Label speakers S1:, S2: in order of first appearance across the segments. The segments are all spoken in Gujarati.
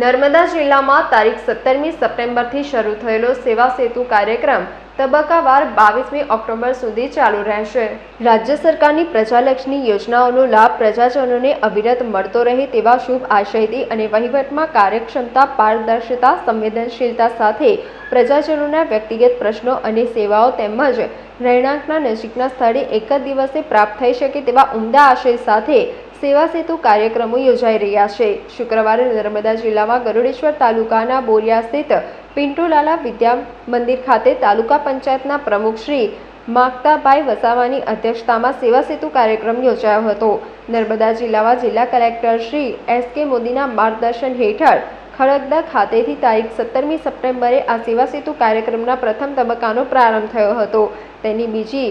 S1: નર્મદા જિલ્લામાં તારીખ સત્તરમી સપ્ટેમ્બરથી શરૂ થયેલો સેવા સેતુ કાર્યક્રમ તબક્કાવાર બાવીસમી ઓક્ટોબર સુધી ચાલુ રહેશે. રાજ્ય સરકારની પ્રજાલક્ષી યોજનાઓનો લાભ પ્રજાજનોને અવિરત મળતો રહે તેવા શુભ આશયથી અને વહીવટમાં કાર્યક્ષમતા, પારદર્શિતા, સંવેદનશીલતા સાથે પ્રજાજનોના વ્યક્તિગત પ્રશ્નો અને સેવાઓ તેમજ રહેણાંકના નજીકના સ્થળે એક જ દિવસે પ્રાપ્ત થઈ શકે તેવા ઉમદા આશય સાથે સેવા સેતુ કાર્યક્રમો યોજાઈ રહ્યા છે. શુક્રવારે નર્મદા જિલ્લામાં ગરુડેશ્વર તાલુકાના બોરિયા સ્થિત પિન્ટુલાલા વિદ્યા મંદિર ખાતે તાલુકા પંચાયતના પ્રમુખ શ્રી માગતાભાઈ વસાવાની અધ્યક્ષતામાં સેવા સેતુ કાર્યક્રમ યોજાયો હતો. નર્મદા જિલ્લામાં જિલ્લા કલેક્ટર શ્રી એસ કે મોદીના માર્ગદર્શન હેઠળ ખડગદા ખાતેથી તારીખ સત્તરમી સપ્ટેમ્બરે આ સેવા સેતુ કાર્યક્રમના પ્રથમ તબક્કાનો પ્રારંભ થયો હતો. તેની બીજી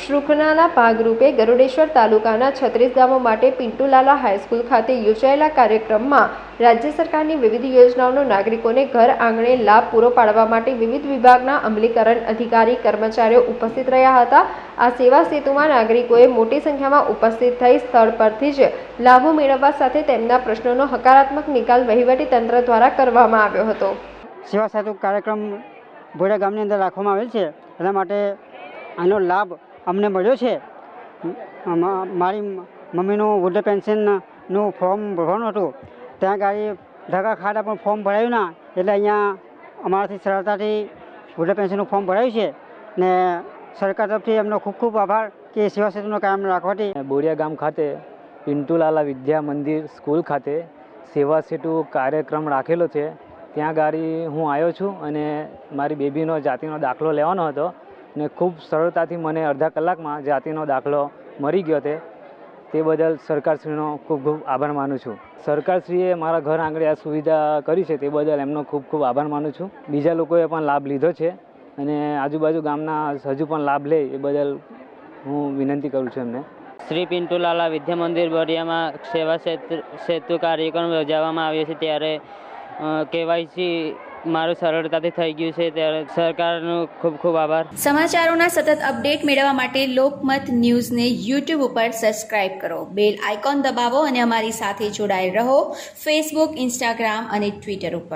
S1: શૃંખલાના ભાગરૂપે ગરુડેશ્વર તાલુકાના છત્રીસ ગામો માટે પિન્ટુલાલા હાઈસ્કૂલ ખાતે યોજાયેલા કાર્યક્રમમાં રાજ્ય સરકારની વિવિધ યોજનાઓનો નાગરિકોને ઘર આંગણે લાભ પૂરો પાડવા માટે વિવિધ વિભાગના અમલીકરણ અધિકારી, કર્મચારીઓ ઉપસ્થિત રહ્યા હતા. આ સેવા સેતુમાં નાગરિકોએ મોટી સંખ્યામાં ઉપસ્થિત થઈ સ્થળ પરથી જ લાભો મેળવવા સાથે તેમના પ્રશ્નોનો હકારાત્મક નિકાલ વહીવટી તંત્ર દ્વારા કરવામાં આવ્યો હતો.
S2: સેવા સેતુ કાર્યક્રમ ભોડા ગામની અંદર રાખવામાં આવેલ છે. એના માટે આનો લાભ અમને મળ્યો છે. મારી મમ્મીનું વૃદ્ધ પેન્શનનું ફોર્મ ભરવાનું હતું. ત્યાં ગાડી ધક્કા ખાડા પણ ફોર્મ ભરાયું ના, એટલે અહીંયા અમારાથી સરળતાથી વૃદ્ધ પેન્શનનું ફોર્મ ભરાયું છે. ને સરકાર તરફથી એમનો ખૂબ ખૂબ આભાર કે સેવા સેતુનો કાયમ રાખવાથી.
S3: બોરિયા ગામ ખાતે, પિન્ટુલાલા વિદ્યા મંદિર સ્કૂલ ખાતે સેવા સેતુ કાર્યક્રમ રાખેલો છે. ત્યાં ગાડી હું આવ્યો છું અને મારી બેબીનો જાતિનો દાખલો લેવાનો હતો. ને ખૂબ સરળતાથી મને અડધા કલાકમાં જાતિનો દાખલો મળી ગયો તે. તે બદલ સરકારશ્રીનો ખૂબ ખૂબ આભાર માનું છું. સરકારશ્રીએ મારા ઘર આંગણે આ સુવિધા કરી છે તે બદલ એમનો ખૂબ ખૂબ આભાર માનું છું. બીજા લોકોએ પણ લાભ લીધો છે અને આજુબાજુ ગામના હજુ પણ લાભ લે એ બદલ હું વિનંતી કરું છું એમને.
S4: શ્રી પિન્ટુલાલા વિદ્યા મંદિર બરિયામાં સેવા સેતુ કાર્યક્રમ યોજવામાં આવ્યો છે ત્યારે કેવાયસી મારું સરળતાથી થઈ ગયું છે. ત્યારે સરકારનો ખૂબ ખૂબ આભાર.
S5: સમાચારોના સતત અપડેટ મેળવવા માટે લોકમત ન્યૂઝને યુટ્યુબ ઉપર સબસ્ક્રાઇબ કરો. બેલ આઇકોન દબાવો અને અમારી સાથે જોડાયેલ રહો. ફેસબુક ઇન્સ્ટાગ્રામ અને ટ્વિટર ઉપર.